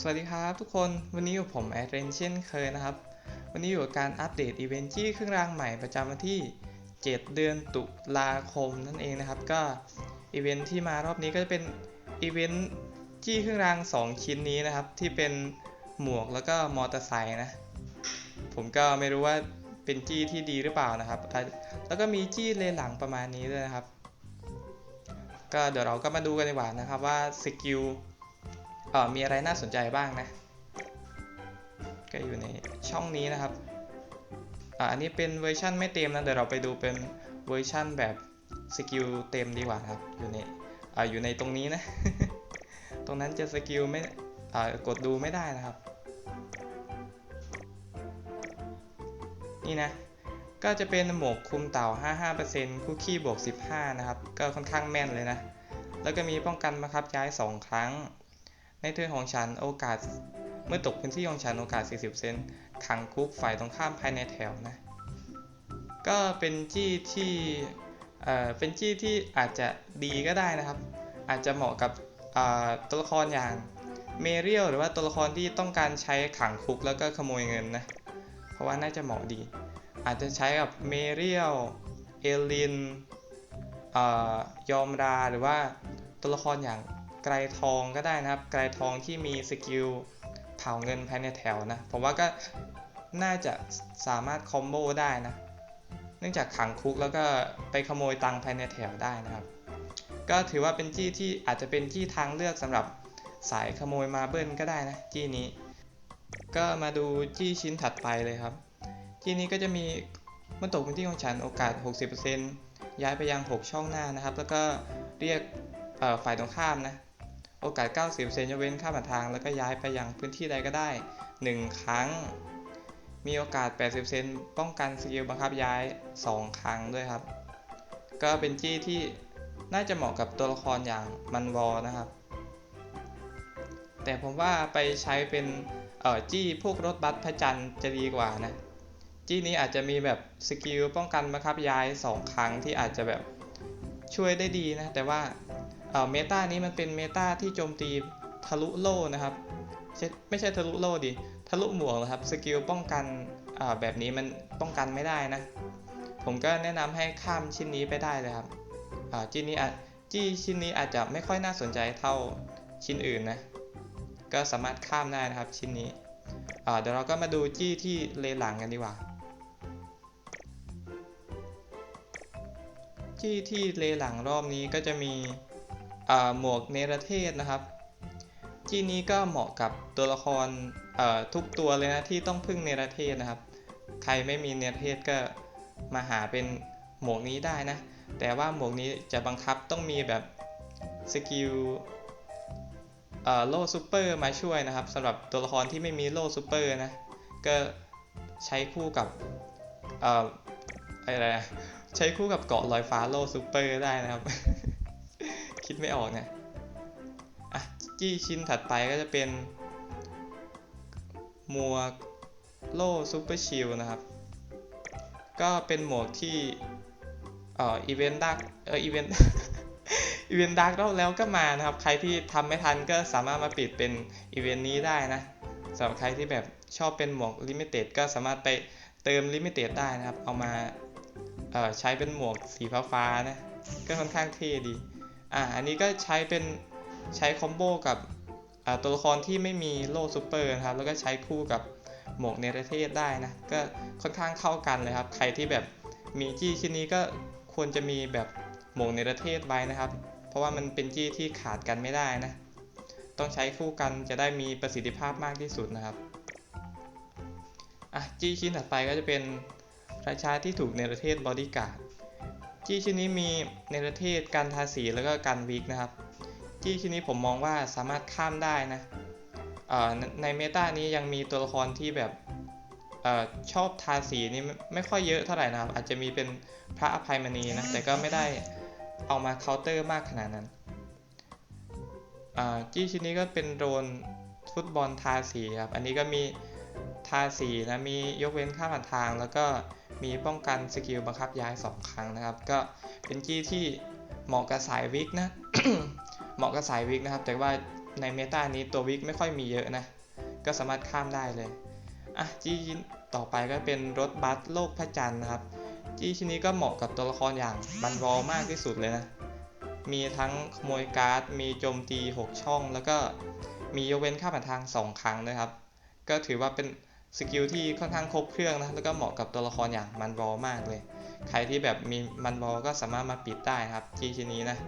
สวัสดีครับทุกคนวันนี้อยู่ผมแอดเรนเช่นเคยนะครับ วันนี้อยู่กับการอัปเดตอีเวนต์จี้เครื่องรางใหม่ประจำวันที่ 7 เดือนตุลาคมนั่นเองนะครับ ก็อีเวนต์ที่มารอบนี้ก็จะเป็นอีเวนต์จี้เครื่องราง 2 ชิ้นนี้นะครับ ที่เป็นหมวกแล้วก็มอเตอร์ไซค์นะ ผมก็ไม่รู้ว่าเป็นจี้ที่ดีหรือเปล่านะครับ แล้วก็มีจี้เลหลังประมาณนี้ด้วยนะครับ ก็เดี๋ยวเราก็มาดูกันดีกว่านะครับว่าสกิล อ่อมีอะไรน่าสนใจบ้างนะ ก็อยู่ในช่องนี้นะครับอ่อันนี้เป็นเวอร์ชั่นไม่เต็มนะ เดี๋ยวเราไปดูเป็นเวอร์ชั่นแบบสกิลเต็มดีกว่าครับ อยู่ในอ่าอยู่ในตรงนี้นะ ตรงนั้นจะสกิลไม่อ่ากดดูไม่ได้นะครับ นี่นะ ก็จะเป็นหมวกคุมเต่า 55%คุกกี้บวก 15 นะครับ ก็ค่อนข้างแม่นเลยนะ แล้วก็มีป้องกันบังคับย้าย 2 ครั้ง ในเทิร์นของฉันโอกาส เมื่อตกพื้นที่ของฉันโอกาส 40 เซนขังคุกฝ่ายตรงข้ามภายในแถวนะ ก็เป็นจี้ที่เอ่อเป็นจี้ที่อาจจะดีก็ได้นะครับ อาจจะเหมาะกับตัวละครอย่างเมเรียลหรือว่าตัวละครที่ต้องการใช้ขังคุกแล้วก็ขโมยเงินนะ เพราะว่าน่าจะเหมาะดี อาจจะใช้กับเมเรียลเอลินเอ่อยอมราหรือว่าตัวละครอย่าง ไกรทองก็ได้นะครับ ไกรทองที่มีสกิลเผาเงินภายในแถวนะ ผมว่าก็น่าจะสามารถคอมโบได้นะ เนื่องจากขังคุกแล้วก็ไปขโมยตังภายในแถวได้นะครับ ก็ถือว่าเป็นจี้ที่อาจจะเป็นจี้ทางเลือกสำหรับสายขโมยมาเบิลก็ได้นะจี้นี้ ก็มาดูจี้ชิ้นถัดไปเลยครับ จี้นี้ก็จะมีเมื่อตกพื้นที่ของฉันโอกาส 60%ย้ายไปยัง 6 ช่องหน้านะครับ แล้วก็เรียกฝ่ายตรงข้ามนะ โอกาส 90เซนยกเว้นข้าผ่านทาง แล้วก็ย้ายไปยังพื้นที่ใดก็ได้ 1 ครั้ง มีโอกาส 80เซนป้องกันสกิลบังคับย้าย 2 ครั้งด้วยครับ ก็เป็นจี้ที่น่าจะเหมาะกับตัวละครอย่างมันวอนะครับ แต่ผมว่าไปใช้เป็นเออจี้พวกรถบัสพระจันทร์จะดีกว่านะ จี้นี้อาจจะมีแบบสกิลป้องกันบังคับย้าย 2 ครั้งที่อาจจะแบบช่วยได้ดีนะ แต่ว่า เมตานี้มันเป็นเมตาที่โจมตีทะลุโล่นะครับไม่ใช่ทะลุโล่ดิทะลุหมวกนะครับสกิลป้องกันแบบนี้มันป้องกันไม่ได้นะ ผมก็แนะนำให้ข้ามชิ้นนี้ไปได้เลยครับอ่าชิ้นนี้อาจจี้ชิ้นนี้อาจจะไม่ค่อยน่าสนใจเท่าชิ้นอื่นนะ ก็สามารถข้ามได้นะครับชิ้นนี้เดี๋ยวเราก็มาดูจี้ที่เลหลังกันดีกว่า จี้ที่เลหลังรอบนี้ก็จะมี หมวกเนรเทศนะครับจี้นี้ก็เหมาะกับตัวละครทุกตัวเลยนะที่ต้องพึ่งเนรเทศนะครับ ใครไม่มีเนรเทศก็มาหาเป็นหมวกนี้ได้นะ แต่ว่าหมวกนี้จะบังคับต้องมีแบบสกิลโล่ซูเปอร์มาช่วยนะครับสำหรับตัวละครที่ไม่มีโล่ซูเปอร์นะ ก็ใช้คู่กับอออะไรนะใช้คู่กับเกาะลอยฟ้าโล่ซูเปอร์ได้นะครับ คิดไม่ออกเนี่ยอะจี้ชิ้นถัดไปก็จะเป็นหมวกโล่ซูเปอร์ชิลนะครับ ก็เป็นหมวกที่เอ่ออีเวนต์ดักเอออีเวนต์อีเวนต์ดักแล้วแล้วก็มานะครับ ใครที่ทำไม่ทันก็สามารถมาปิดเป็นอีเวนต์นี้ได้นะสำหรับใครที่แบบชอบเป็นหมวกลิมิเต็ดก็สามารถไปเติมลิมิเต็ดได้นะครับ เอามาเอ่อใช้เป็นหมวกสีฟ้าๆนะ ก็ค่อนข้างเท่ดี อ่าอันนี้ก็ใช้เป็นใช้คอมโบกับตัวละครที่ไม่มีโล่ซูเปอร์นะครับ แล้วก็ใช้คู่กับหมวกเนรเทศได้นะ ก็ค่อนข้างเข้ากันเลยครับ ใครที่แบบมีจี้ชิ้นนี้ก็ควรจะมีแบบหมวกเนรเทศไว้นะครับ เพราะว่ามันเป็นจี้ที่ขาดกันไม่ได้นะ ต้องใช้คู่กันจะได้มีประสิทธิภาพมากที่สุดนะครับ อะจี้ชิ้นถัดไปก็จะเป็นราชาที่ถูกเนรเทศบอดี้การ์ด จี้ชิ้นนี้มีเนรเทศการทาสีแล้วก็การวิกนะครับ จี้ชิ้นนี้ผมมองว่าสามารถข้ามได้นะเอ่อในในเมตานี้ยังมีตัวละครที่แบบเออชอบทาสีนี่ไม่ไม่ค่อยเยอะเท่าไหร่นะครับ อาจจะมีเป็นพระอภัยมณีนะแต่ก็ไม่ได้เอามาเคาน์เตอร์มากขนาดนั้นอ่าจี้ชิ้นนี้ก็เป็นโดรนฟุตบอลทาสีครับ อันนี้ก็มี ทาสีนะมียกเว้นข้าผ่านทาง แล้วก็มีป้องกันสกิลบังคับย้าย 2 ครั้งนะครับ ก็เป็นจี้ที่เหมาะกับสายวิกนะเหมาะกับสายวิกนะครับ แต่ว่าในเมตานี้ตัววิกไม่ค่อยมีเยอะนะ ก็สามารถข้ามได้เลยอะจี้ต่อไปก็เป็นรถบัสโลกพระจันทร์นะครับ จี้ชิ้นนี้ก็เหมาะกับตัวละครอย่างบันวอลมากที่สุดเลยนะ มีทั้งขโมยการ์ด มีโจมตี 6 ช่อง แล้วก็มียกเว้นค่าผ่านทาง 2 ครั้งด้วยครับ ก็ถือว่าเป็น สกิลที่ค่อนข้างครบเครื่องนะแล้วก็เหมาะกับตัวละครอย่างมันวอลมากเลย ใครที่แบบมีมันวอลก็สามารถมาปิดได้ครับจี้ชิ้นนี้นะ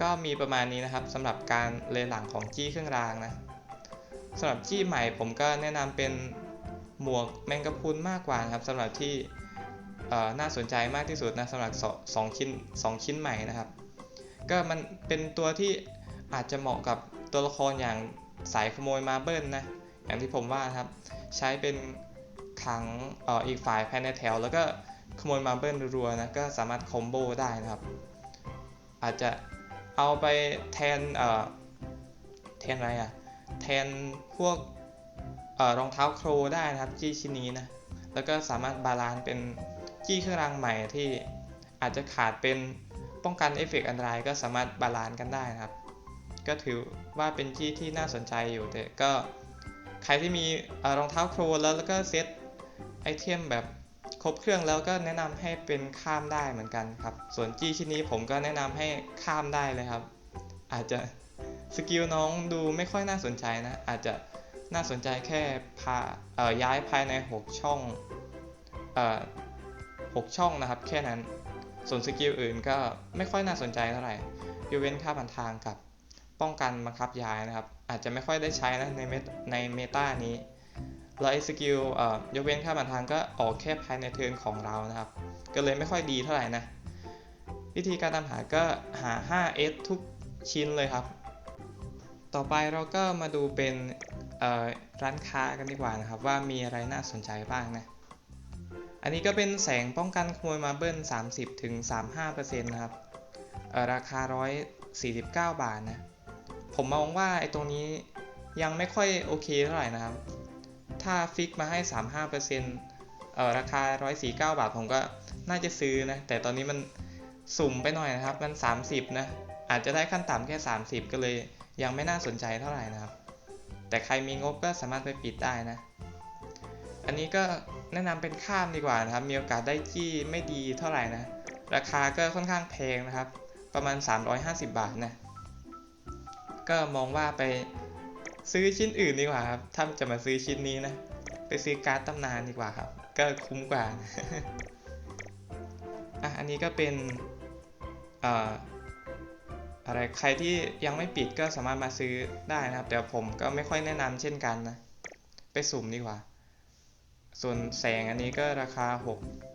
ก็มีประมาณนี้นะครับสำหรับการเลนหลังของจี้เครื่องรางนะสำหรับจี้ใหม่ผมก็แนะนำเป็นหมวกแมงกะพรุนมากกว่านะครับสำหรับที่น่าสนใจมากที่สุดนะสำหรับสองชิ้นสองชิ้นใหม่นะครับ ก็มันเป็นตัวที่อาจจะเหมาะกับตัวละครอย่างสายขโมยมาเบิลนะ อย่างที่ผมว่าครับ ใช้เป็นขังอออีกฝ่ายภายในแถว แล้วก็ขโมยมาเบิลรัวๆนะก็สามารถคอมโบได้นะครับ อาจจะเอาไปแทนเอ่อแทนอะไรอะ่ะแทนพวกออรองเท้าโครได้นะครับจี้ชิ้นนี้นะแล้วก็สามารถบาลานซ์เป็นจี้เครื่องรางใหม่ที่อาจจะขาดเป็นป้องกันเอฟเฟกต์อันตรายก็สามารถบาลานซ์กันได้นะครับ ก็ถือว่าเป็นจี้ที่น่าสนใจอยู่แต่ก็ ใครที่มีรองเท้าโครแล้วแล้วก็เซตไอเทมแบบครบเครื่องแล้วก็แนะนำให้เป็นข้ามได้เหมือนกันครับ ส่วนจี้ชิ้นนี้ผมก็แนะนำให้ข้ามได้เลยครับ อาจจะสกิลน้องดูไม่ค่อยน่าสนใจนะ อาจจะน่าสนใจแค่พาเอ่อย้ายภายใน 6 ช่องเอ่อ6ช่องนะครับ แค่นั้น ส่วนสกิลอื่นก็ไม่ค่อยน่าสนใจเท่าไหร่ยกเว้นค่าผ่านทางกับป้องกันบังคับย้ายนะครับ อาจจะไม่ค่อยได้ใช้นะในเมตในเมตานี้แล้วไอ้สกิลเอ่อยกเว้นค่าผ่านทางก็ออกแค่ภายในเทิร์นของเรานะครับ ก็เลยไม่ค่อยดีเท่าไหร่นะ วิธีการตามหาก็หา 5S ทุกชิ้นเลยครับ ต่อไปเราก็มาดูเป็นร้านค้ากันดีกว่านะครับ ว่ามีอะไรน่าสนใจบ้างนะ อันนี้ก็เป็นแสงป้องกันขโมยมาเบิ้ล30-35%นะครับราคา 149 บาทนะ ผมมองว่าไอ้ตรงนี้ยังไม่ค่อยโอเคเท่าไหร่นะครับ ถ้าฟิกมาให้ 35%เอ่อราคา 149 บาทผมก็น่าจะซื้อนะ แต่ตอนนี้มันสุ่มไปหน่อยนะครับ มัน 30 นะ อาจจะได้ขั้นต่ำแค่ 30 ก็เลย ยังไม่น่าสนใจเท่าไหร่นะครับ แต่ใครมีงบก็สามารถไปปิดได้นะ อันนี้ก็แนะนำเป็นข้ามดีกว่านะครับ มีโอกาสได้จี้ไม่ดีเท่าไหร่นะ ราคาก็ค่อนข้างแพงนะครับ ประมาณ 350 บาทนะ ก็มองว่าไปซื้อชิ้นอื่นดีกว่าครับ ถ้าจะมาซื้อชิ้นนี้นะ ไปซื้อการ์ดตำนานดีกว่าครับ ก็คุ้มกว่า อะ อันนี้ก็เป็นอ่าอะไร ใครที่ยังไม่ปิดก็สามารถมาซื้อได้นะครับ แต่ผมก็ไม่ค่อยแนะนำเช่นกันนะ ไปสุ่มดีกว่า ส่วนแสงอันนี้ก็ราคา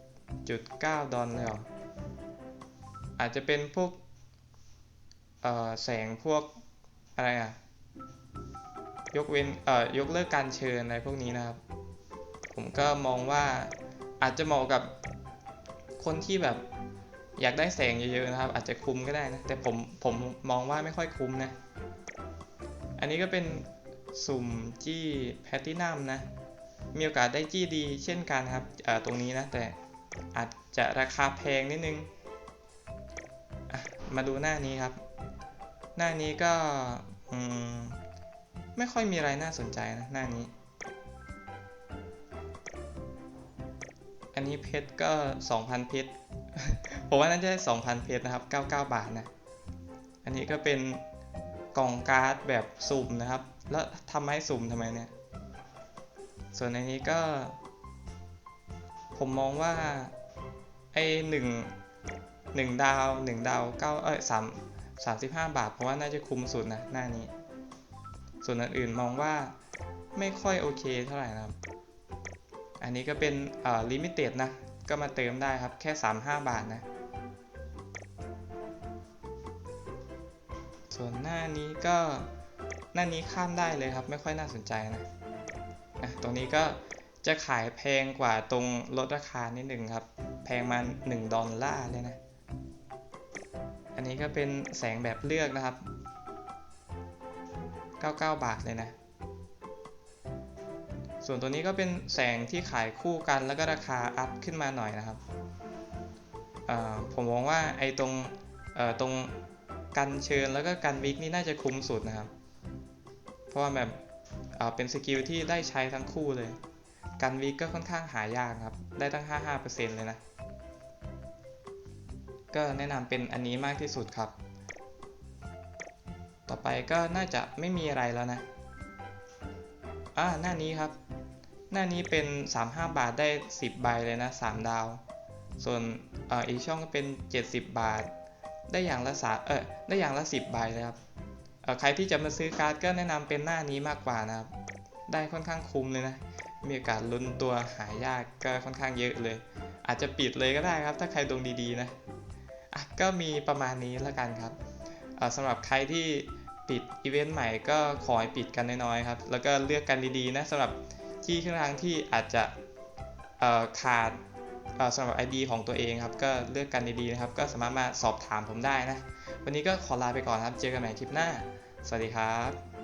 6.9 ดอลเลยอาจจะเป็นพวกแสงพวก อะไรอะ ยกเว้นเอ่อยกเลิกการเชิญอะไรพวกนี้นะครับ ผมก็มองว่าอาจจะเหมาะกับคนที่แบบอยากได้แสงเยอะๆนะครับ อาจจะคุ้มก็ได้นะ แต่ผมผมมองว่าไม่ค่อยคุ้มนะ อันนี้ก็เป็นสุ่มจี้แพตตินัมนะ มีโอกาสได้จี้ดีเช่นกันครับตรงนี้นะ แต่อาจจะราคาแพงนิดนึง มาดูหน้านี้ครับ หน้านี้ก็ไม่ค่อยมีอะไรน่าสนใจนะหน้านี้ อันนี้เพชรก็ 2,000 เพชร ผมว่าน่าจะได้ 2,000 เพชรนะครับ 99 บาทนะ อันนี้ก็เป็นกล่องการ์ดแบบสุ่มนะครับ แล้วทำให้สุ่มทำไมเนี่ย ส่วนในนี้ก็ ผมมองว่าไอ้หนึ่งหนึ่งดาวหนึ่งดาวเก้าเอ้ยสาม สามสิบห้าบาท เพราะว่าน่าจะคุ้มสุดนะหน้านี้ ส่วนอื่นๆมองว่าไม่ค่อยโอเคเท่าไหร่นะครับ อันนี้ก็เป็นลิมิเต็ดนะ ก็มาเติมได้ครับแค่ 35 บาทนะ ส่วนหน้านี้ก็หน้านี้ข้ามได้เลยครับ ไม่ค่อยน่าสนใจนะนะตรงนี้ก็จะขายแพงกว่าตรงลดราคานิดหนึ่งครับ แพงมา 1 ดอลลาร์เลยนะ อันนี้ก็เป็นแสงแบบเลือกนะครับ 99 บาทเลยนะ ส่วนตัวนี้ก็เป็นแสงที่ขายคู่กันแล้วก็ราคาอัพขึ้นมาหน่อยนะครับ ผมมองว่าไอ้ตรงตรงกันเชิญแล้วก็กันวิกนี่น่าจะคุ้มสุดนะครับ เพราะว่าแบบเเป็นสกิลที่ได้ใช้ทั้งคู่เลย กันวิกก็ค่อนข้างหายากครับ ได้ตั้ง 55%เลยนะ ก็แนะนำเป็นอันนี้มากที่สุดครับ ต่อไปก็น่าจะไม่มีอะไรแล้วนะอ่าหน้านี้ครับ หน้านี้เป็น 35 บาทได้ 10 ใบเลยนะ 3 ดาว ส่วนออีกช่องก็เป็น 70 บาท ได้อย่างละสาเออได้อย่างละ 10 ใบเลยครับใครที่จะมาซื้อการ์ดก็แนะนำเป็นหน้านี้มากกว่านะครับ ได้ค่อนข้างคุ้มเลยนะ มีโอกาสลุ้นตัวหายากก็ค่อนข้างเยอะเลย อาจจะปิดเลยก็ได้ครับ ถ้าใครดวงดีๆนะ อะก็มีประมาณนี้แล้วกันครับสำหรับใครที่ปิดอีเวนต์ใหม่ก็ขอให้ปิดกันน้อยๆครับ แล้วก็เลือกกันดีๆนะสำหรับที่เครื่องรางที่อาจจะขาดสำหรับ ID ของตัวเองครับ ก็เลือกกันดีๆนะครับ ก็สามารถมาสอบถามผมได้นะ วันนี้ก็ขอลาไปก่อนครับ เจอกันใหม่คลิปหน้า สวัสดีครับ